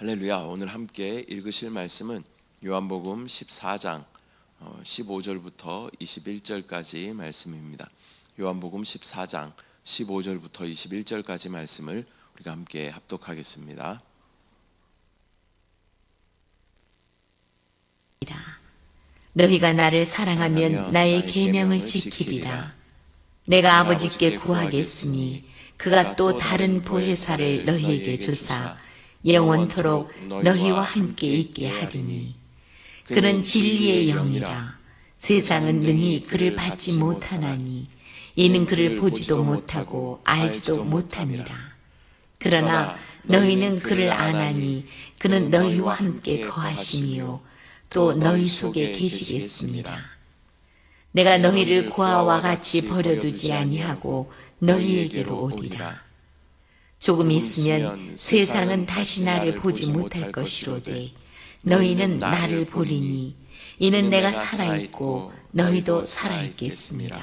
할렐루야. 오늘 함께 읽으실 말씀은 요한복음 14장 15절부터 21절까지 말씀입니다. 요한복음 14장 15절부터 21절까지 말씀을 우리가 함께 합독하겠습니다. 너희가 나를 사랑하면 나의 계명을 지키리라. 내가 아버지께 구하겠으니 그가 또 다른 보혜사를 너희에게 주사 영원토록 너희와 함께 있게 하리니 그는 진리의 영이라. 세상은 능히 그를 받지 못하나니 이는 그를 보지도 못하고 알지도 못함이라. 그러나 너희는 그를 아나니 그는 너희와 함께 거하시니요 또 너희 속에 계시겠습니다. 내가 너희를 고아와 같이 버려두지 아니하고 너희에게로 오리라. 조금 있으면 세상은 다시 나를 보지 못할 것이로되 너희는 나를 보리니 이는 내가 살아있고 너희도 살아있겠습니다.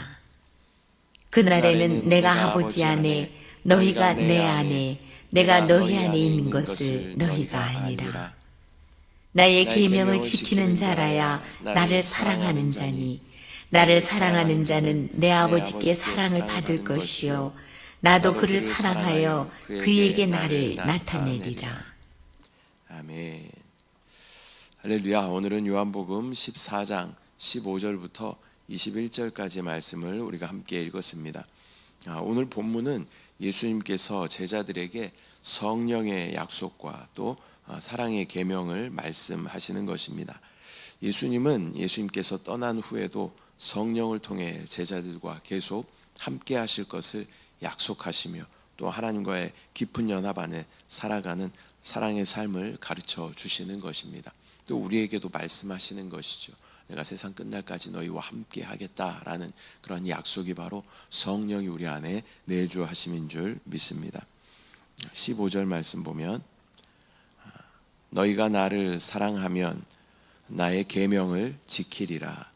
그날에는 내가 아버지 안에 너희가 내 안에 내가 너희 안에 있는 것을 너희가 아니라. 나의 계명을 지키는 자라야 나를 사랑하는 자니 나를 사랑하는 자는 내 아버지께 사랑을 받을 것이요 나도 그를 사랑하여 그에게 나를 나타내리라. 아멘. 할렐루야. 오늘은 요한복음 14장 15절부터 21절까지 말씀을 우리가 함께 읽었습니다. 아, 오늘 본문은 예수님께서 제자들에게 성령의 약속과 또 아, 사랑의 계명을 말씀하시는 것입니다. 예수님은 예수님께서 떠난 후에도 성령을 통해 제자들과 계속 함께 하실 것을 약속하시며 또 하나님과의 깊은 연합 안에 살아가는 사랑의 삶을 가르쳐 주시는 것입니다. 또 우리에게도 말씀하시는 것이죠. 내가 세상 끝날까지 너희와 함께 하겠다라는 그런 약속이 바로 성령이 우리 안에 내주하심인 줄 믿습니다. 15절 말씀 보면 너희가 나를 사랑하면 나의 계명을 지키리라.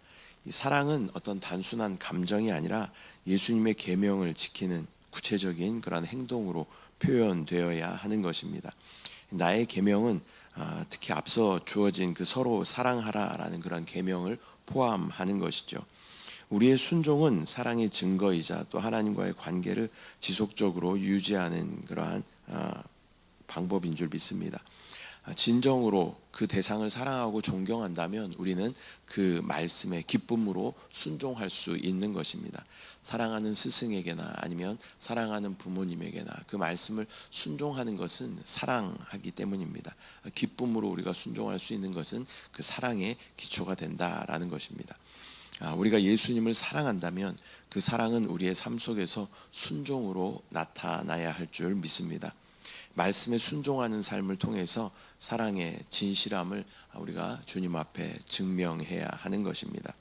이 사랑은 어떤 단순한 감정이 아니라 예수님의 계명을 지키는 구체적인 그런 행동으로 표현되어야 하는 것입니다. 나의 계명은 아, 특히 앞서 주어진 그 서로 사랑하라라는 그런 계명을 포함하는 것이죠. 우리의 순종은 사랑의 증거이자 또 하나님과의 관계를 지속적으로 유지하는 그러한 아, 방법인 줄 믿습니다. 아, 진정으로 그 대상을 사랑하고 존경한다면 우리는 그 말씀에 기쁨으로 순종할 수 있는 것입니다. 사랑하는 스승에게나 아니면 사랑하는 부모님에게나 그 말씀을 순종하는 것은 사랑하기 때문입니다. 기쁨으로 우리가 순종할 수 있는 것은 그 사랑의 기초가 된다라는 것입니다. 아, 우리가 예수님을 사랑한다면 그 사랑은 우리의 삶 속에서 순종으로 나타나야 할 줄 믿습니다. 말씀에 순종하는 삶을 통해서 사랑의 진실함을 우리가 주님 앞에 증명해야 하는 것입니다.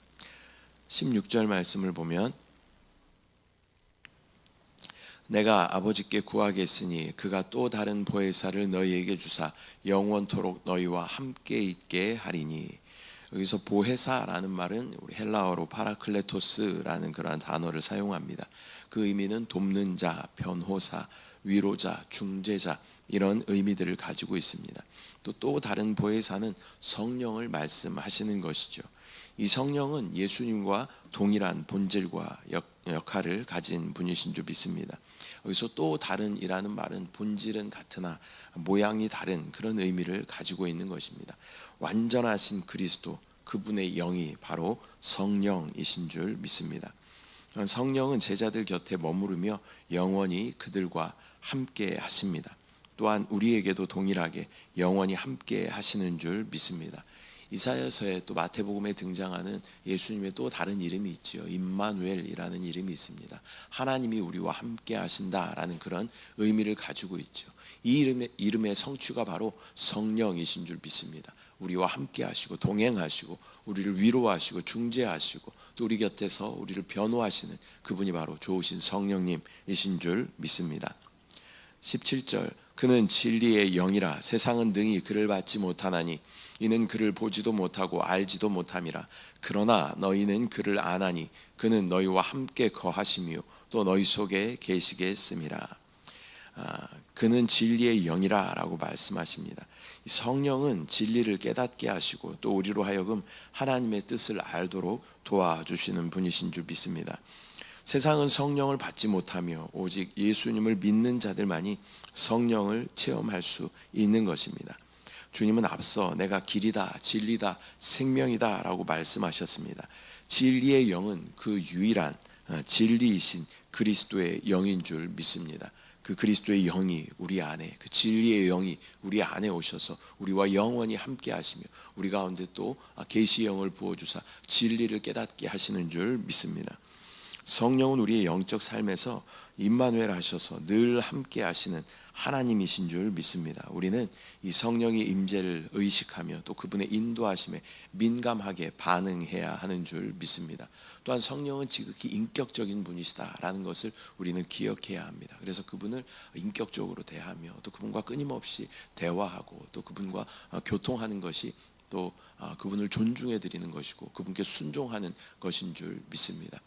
16절 말씀을 보면 내가 아버지께 구하겠으니 그가 또 다른 보혜사를 너희에게 주사 영원토록 너희와 함께 있게 하리니 여기서 보혜사라는 말은 우리 헬라어로 파라클레토스라는 그러한 단어를 사용합니다. 그 의미는 돕는 자, 변호사, 위로자, 중재자 이런 의미들을 가지고 있습니다. 또 또 다른 보혜사는 성령을 말씀하시는 것이죠. 이 성령은 예수님과 동일한 본질과 역, 역할을 가진 분이신 줄 믿습니다. 여기서 또 다른이라는 말은 본질은 같으나 모양이 다른 그런 의미를 가지고 있는 것입니다. 완전하신 그리스도 그분의 영이 바로 성령이신 줄 믿습니다. 성령은 제자들 곁에 머무르며 영원히 그들과 함께 하십니다. 또한 우리에게도 동일하게 영원히 함께 하시는 줄 믿습니다. 이사야서에 또 마태복음에 등장하는 예수님의 또 다른 이름이 있지요. 임마누엘이라는 이름이 있습니다. 하나님이 우리와 함께 하신다라는 그런 의미를 가지고 있죠. 이 이름의 이름의 성취가 바로 성령이신 줄 믿습니다. 우리와 함께 하시고 동행하시고 우리를 위로하시고 중재하시고 또 우리 곁에서 우리를 변호하시는 그분이 바로 좋으신 성령님이신 줄 믿습니다. 17절 그는 진리의 영이라 세상은 능히 그를 받지 못하나니 이는 그를 보지도 못하고 알지도 못함이라 그러나 너희는 그를 아나니 그는 너희와 함께 거하시며 또 너희 속에 계시겠음이라 아, 그는 진리의 영이라라고 말씀하십니다. 이 성령은 진리를 깨닫게 하시고 또 우리로 하여금 하나님의 뜻을 알도록 도와주시는 분이신 줄 믿습니다. 세상은 성령을 받지 못하며 오직 예수님을 믿는 자들만이 성령을 체험할 수 있는 것입니다. 주님은 앞서 내가 길이다, 진리다, 생명이다 라고 말씀하셨습니다. 진리의 영은 그 유일한 어, 진리이신 그리스도의 영인 줄 믿습니다. 그 그리스도의 영이 우리 안에 그 진리의 영이 우리 안에 오셔서 우리와 영원히 함께 하시며 우리 가운데 또 아, 계시 영을 부어 주사 진리를 깨닫게 하시는 줄 믿습니다. 성령은 우리의 영적 삶에서 임마누엘 하셔서 늘 함께 하시는 하나님이신 줄 믿습니다. 우리는 이 성령의 임재를 의식하며 또 그분의 인도하심에 민감하게 반응해야 하는 줄 믿습니다. 또한 성령은 지극히 인격적인 분이시다라는 것을 우리는 기억해야 합니다. 그래서 그분을 인격적으로 대하며 또 그분과 끊임없이 대화하고 또 그분과 어, 교통하는 것이 또 어, 그분을 존중해 드리는 것이고 그분께 순종하는 것인 줄 믿습니다.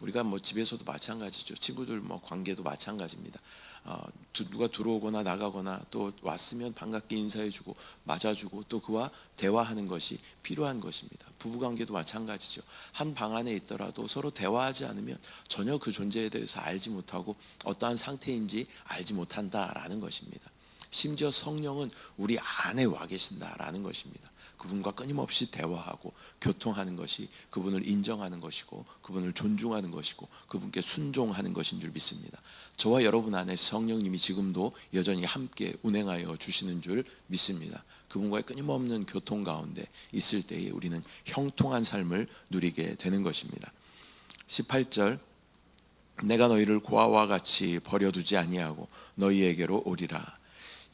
우리가 뭐 집에서도 마찬가지죠. 친구들 뭐 관계도 마찬가지입니다. 어, 두- 누가 들어오거나 나가거나 또 왔으면 반갑게 인사해주고 맞아주고 또 그와 대화하는 것이 필요한 것입니다. 부부 관계도 마찬가지죠. 한 방 안에 있더라도 서로 대화하지 않으면 전혀 그 존재에 대해서 알지 못하고 어떠한 상태인지 알지 못한다라는 것입니다. 심지어 성령은 우리 안에 와 계신다라는 것입니다. 그분과 끊임없이 대화하고 교통하는 것이 그분을 인정하는 것이고 그분을 존중하는 것이고 그분께 순종하는 것인 줄 믿습니다. 저와 여러분 안에 성령님이 지금도 여전히 함께 운행하여 주시는 줄 믿습니다. 그분과의 끊임없는 교통 가운데 있을 때에 우리는 형통한 삶을 누리게 되는 것입니다. 18절 내가 너희를 고아와 같이 버려두지 아니하고 너희에게로 오리라.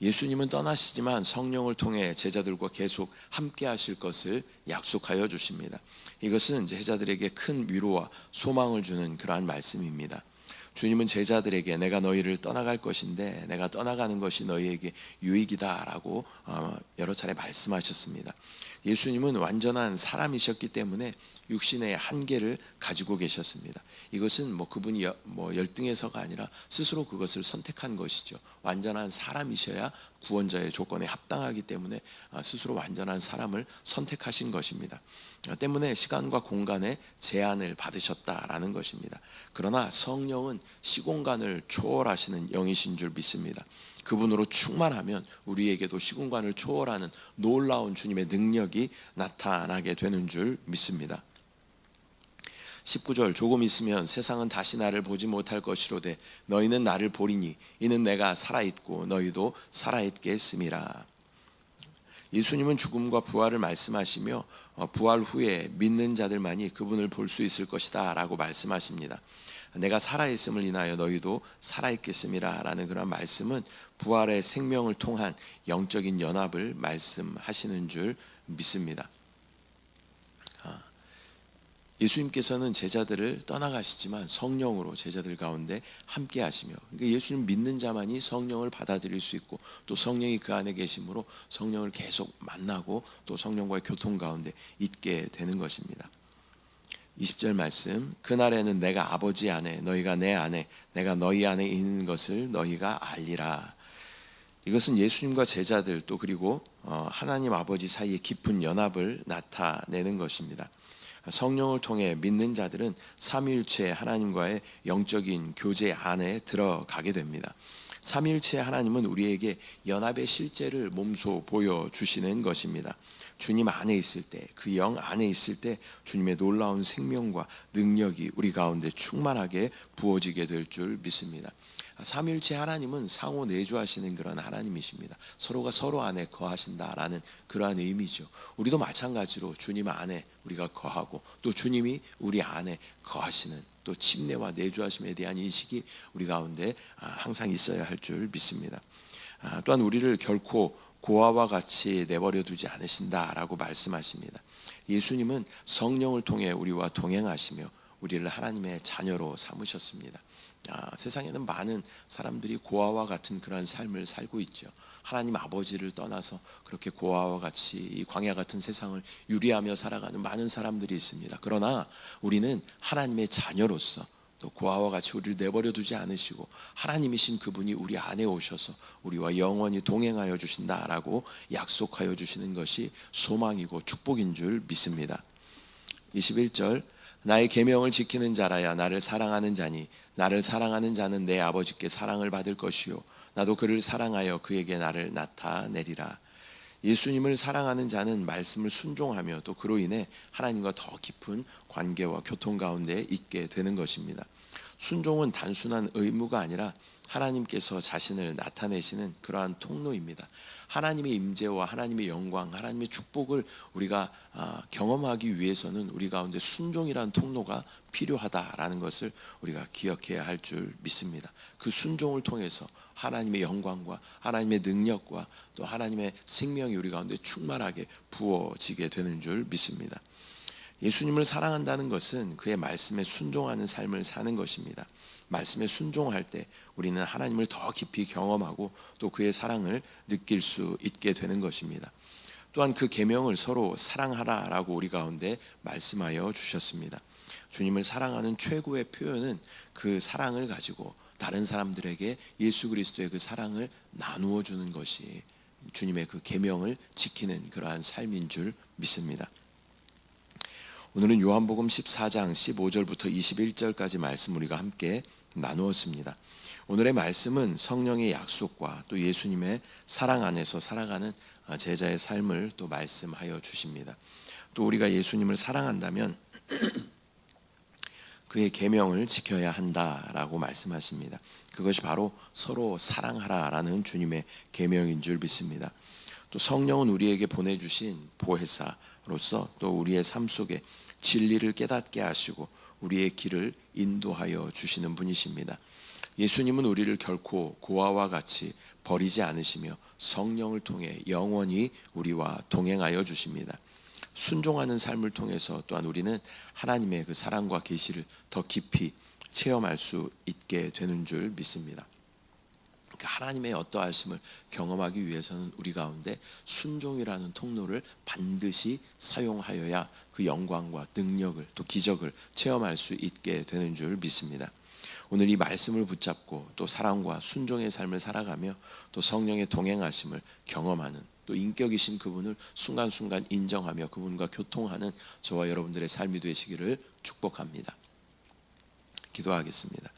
예수님은 떠나시지만 성령을 통해 제자들과 계속 함께 하실 것을 약속하여 주십니다. 이것은 제자들에게 큰 위로와 소망을 주는 그러한 말씀입니다. 주님은 제자들에게 내가 너희를 떠나갈 것인데 내가 떠나가는 것이 너희에게 유익이다라고 어, 여러 차례 말씀하셨습니다. 예수님은 완전한 사람이셨기 때문에 육신의 한계를 가지고 계셨습니다. 이것은 뭐 그분이 여- 뭐 열등해서가 아니라 스스로 그것을 선택한 것이죠. 완전한 사람이셔야 구원자의 조건에 합당하기 때문에 아, 스스로 완전한 사람을 선택하신 것입니다. 아, 때문에 시간과 공간의 제한을 받으셨다라는 것입니다. 그러나 성령은 시공간을 초월하시는 영이신 줄 믿습니다. 그분으로 충만하면 우리에게도 시공간을 초월하는 놀라운 주님의 능력이 나타나게 되는 줄 믿습니다. 19절 조금 있으면 세상은 다시 나를 보지 못할 것이로되 너희는 나를 보리니 이는 내가 살아 있고 너희도 살아 있겠음이라. 예수님은 죽음과 부활을 말씀하시며 어, 부활 후에 믿는 자들만이 그분을 볼 수 있을 것이다라고 말씀하십니다. 내가 살아 있음을 인하여 너희도 살아 있겠음이라 라는 그런 말씀은 부활의 생명을 통한 영적인 연합을 말씀하시는 줄 믿습니다. 예수님께서는 제자들을 떠나가시지만 성령으로 제자들 가운데 함께 하시며 그러니까 예수님 믿는 자만이 성령을 받아들일 수 있고 또 성령이 그 안에 계심으로 성령을 계속 만나고 또 성령과의 교통 가운데 있게 되는 것입니다. 20절 말씀 그날에는 내가 아버지 안에 너희가 내 안에 내가 너희 안에 있는 것을 너희가 알리라. 이것은 예수님과 제자들 또 그리고 어, 하나님 아버지 사이의 깊은 연합을 나타내는 것입니다. 성령을 통해 믿는 자들은 삼위일체 하나님과의 영적인 교제 안에 들어가게 됩니다. 삼위일체 하나님은 우리에게 연합의 실제를 몸소 보여 주시는 것입니다. 주님 안에 있을 때, 그 영 안에 있을 때 주님의 놀라운 생명과 능력이 우리 가운데 충만하게 부어지게 될 줄 믿습니다. 삼일체 하나님은 상호 내주하시는 그런 하나님이십니다. 서로가 서로 안에 거하신다라는 그러한 의미죠. 우리도 마찬가지로 주님 안에 우리가 거하고 또 주님이 우리 안에 거하시는 또 침례와 내주하심에 대한 인식이 우리 가운데 아, 항상 있어야 할 줄 믿습니다. 아, 또한 우리를 결코 고아와 같이 내버려 두지 않으신다라고 말씀하십니다. 예수님은 성령을 통해 우리와 동행하시며 우리를 하나님의 자녀로 삼으셨습니다. 아, 세상에는 많은 사람들이 고아와 같은 그러한 삶을 살고 있죠. 하나님 아버지를 떠나서 그렇게 고아와 같이 이 광야 같은 세상을 유리하며 살아가는 많은 사람들이 있습니다. 그러나 우리는 하나님의 자녀로서 또 고아와 같이 우리를 내버려 두지 않으시고 하나님이신 그분이 우리 안에 오셔서 우리와 영원히 동행하여 주신다라고 약속하여 주시는 것이 소망이고 축복인 줄 믿습니다. 21절 나의 계명을 지키는 자라야 나를 사랑하는 자니 나를 사랑하는 자는 내 아버지께 사랑을 받을 것이요 나도 그를 사랑하여 그에게 나를 나타내리라. 예수님을 사랑하는 자는 말씀을 순종하며 또 그로 인해 하나님과 더 깊은 관계와 교통 가운데 있게 되는 것입니다. 순종은 단순한 의무가 아니라 하나님께서 자신을 나타내시는 그러한 통로입니다. 하나님의 임재와 하나님의 영광, 하나님의 축복을 우리가 아, 경험하기 위해서는 우리 가운데 순종이라는 통로가 필요하다라는 것을 우리가 기억해야 할 줄 믿습니다. 그 순종을 통해서 하나님의 영광과 하나님의 능력과 또 하나님의 생명이 우리 가운데 충만하게 부어지게 되는 줄 믿습니다. 예수님을 사랑한다는 것은 그의 말씀에 순종하는 삶을 사는 것입니다. 말씀에 순종할 때 우리는 하나님을 더 깊이 경험하고 또 그의 사랑을 느낄 수 있게 되는 것입니다. 또한 그 계명을 서로 사랑하라라고 우리 가운데 말씀하여 주셨습니다. 주님을 사랑하는 최고의 표현은 그 사랑을 가지고 다른 사람들에게 예수 그리스도의 그 사랑을 나누어 주는 것이 주님의 그 계명을 지키는 그러한 삶인 줄 믿습니다. 오늘은 요한복음 14장 15절부터 21절까지 말씀 우리가 함께 나누었습니다. 오늘의 말씀은 성령의 약속과 또 예수님의 사랑 안에서 살아가는 제자의 삶을 또 말씀하여 주십니다. 또 우리가 예수님을 사랑한다면 그의 계명을 지켜야 한다라고 말씀하십니다. 그것이 바로 서로 사랑하라라는 주님의 계명인 줄 믿습니다. 또 성령은 우리에게 보내주신 보혜사로서 또 우리의 삶 속에 진리를 깨닫게 하시고 우리의 길을 인도하여 주시는 분이십니다. 예수님은 우리를 결코 고아와 같이 버리지 않으시며 성령을 통해 영원히 우리와 동행하여 주십니다. 순종하는 삶을 통해서 또한 우리는 하나님의 그 사랑과 계시를 더 깊이 체험할 수 있게 되는 줄 믿습니다. 그러니까 하나님의 어떠하심을 경험하기 위해서는 우리 가운데 순종이라는 통로를 반드시 사용하여야 그 영광과 능력을 또 기적을 체험할 수 있게 되는 줄 믿습니다. 오늘 이 말씀을 붙잡고 또 사랑과 순종의 삶을 살아가며 또 성령의 동행하심을 경험하는 또 인격이신 그분을 순간순간 인정하며 그분과 교통하는 저와 여러분들의 삶이 되시기를 축복합니다. 기도하겠습니다.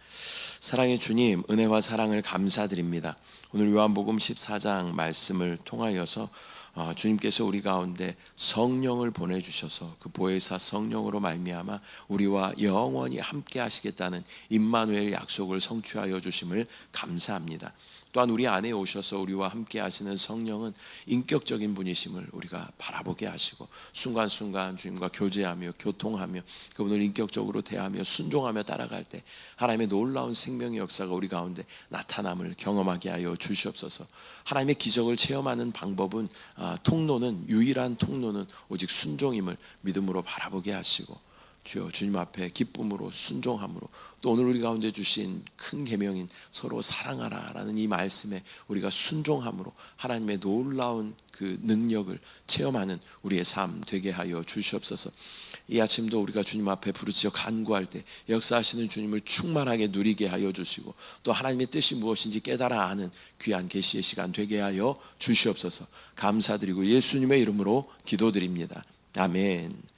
사랑의 주님, 은혜와 사랑을 감사드립니다. 오늘 요한복음 14장 말씀을 통하여서 어, 주님께서 우리 가운데 성령을 보내주셔서 그 보혜사 성령으로 말미암아 우리와 영원히 함께 하시겠다는 임마누엘 약속을 성취하여 주심을 감사합니다. 또한 우리 안에 오셔서 우리와 함께 하시는 성령은 인격적인 분이심을 우리가 바라보게 하시고 순간순간 주님과 교제하며 교통하며 그분을 인격적으로 대하며 순종하며 따라갈 때 하나님의 놀라운 생명의 역사가 우리 가운데 나타남을 경험하게 하여 주시옵소서. 하나님의 기적을 체험하는 방법은 아, 통로는 유일한 통로는 오직 순종임을 믿음으로 바라보게 하시고 주여 주님 앞에 기쁨으로 순종함으로 또 오늘 우리 가운데 주신 큰 계명인 서로 사랑하라라는 이 말씀에 우리가 순종함으로 하나님의 놀라운 그 능력을 체험하는 우리의 삶 되게 하여 주시옵소서. 이 아침도 우리가 주님 앞에 부르짖어 간구할 때 역사하시는 주님을 충만하게 누리게 하여 주시고 또 하나님의 뜻이 무엇인지 깨달아 아는 귀한 계시의 시간 되게 하여 주시옵소서. 감사드리고 예수님의 이름으로 기도드립니다. 아멘.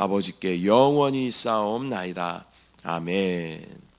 아버지께 영원히 쌓옵나이다. 아멘.